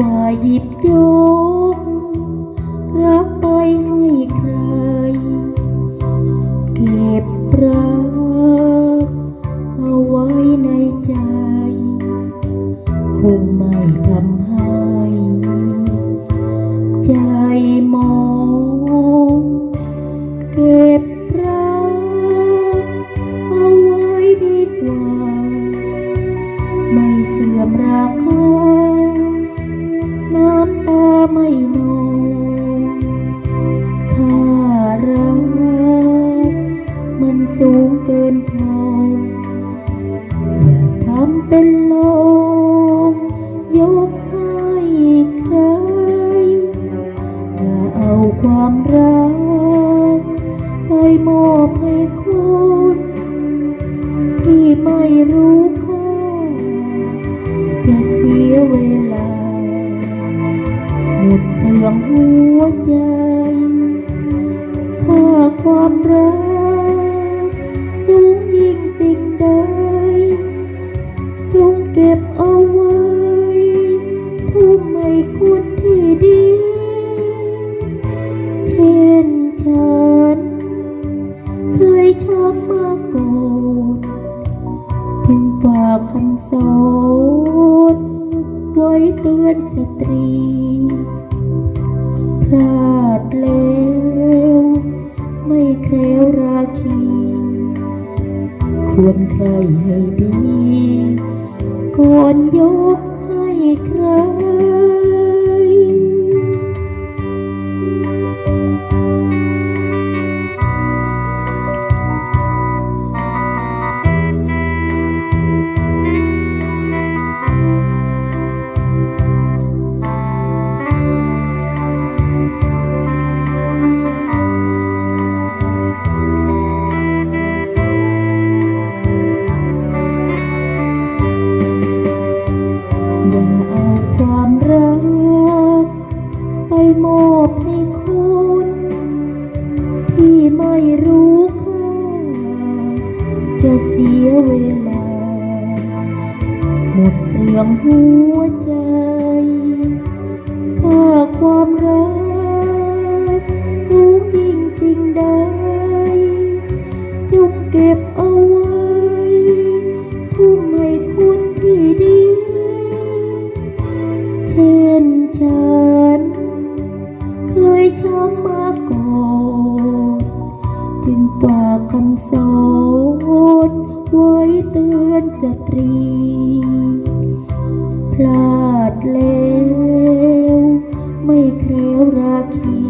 ว่าหยิบยกรักไปให้ใคร เก็บรักเอาไว้ในใจ คงไม่ทำให้ใจ เดินทางอย่าทำเป็นลมยกให้ใครอย่เอาความรักไปมอบให้คุณที่ไม่รู้ค่าจะเสียเวลาหมดเรื่องหัวใจค่าความรัก อนสตรีพลาดแล้วไม่แคล้วราคี ควรใครให้ดี ก่อนยกให้ใคร มอบให้คุณที่ไม่รู้ค่าจะเสียเวลา หมดเรื่องหัวใจถ้าความรัก จึงฝากคำสอนไว้เตือนสตรี พลาดแล้ว ไม่แคล้วราคี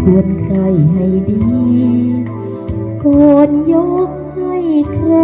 ควรใครให้ดี ก่อนยกให้ใคร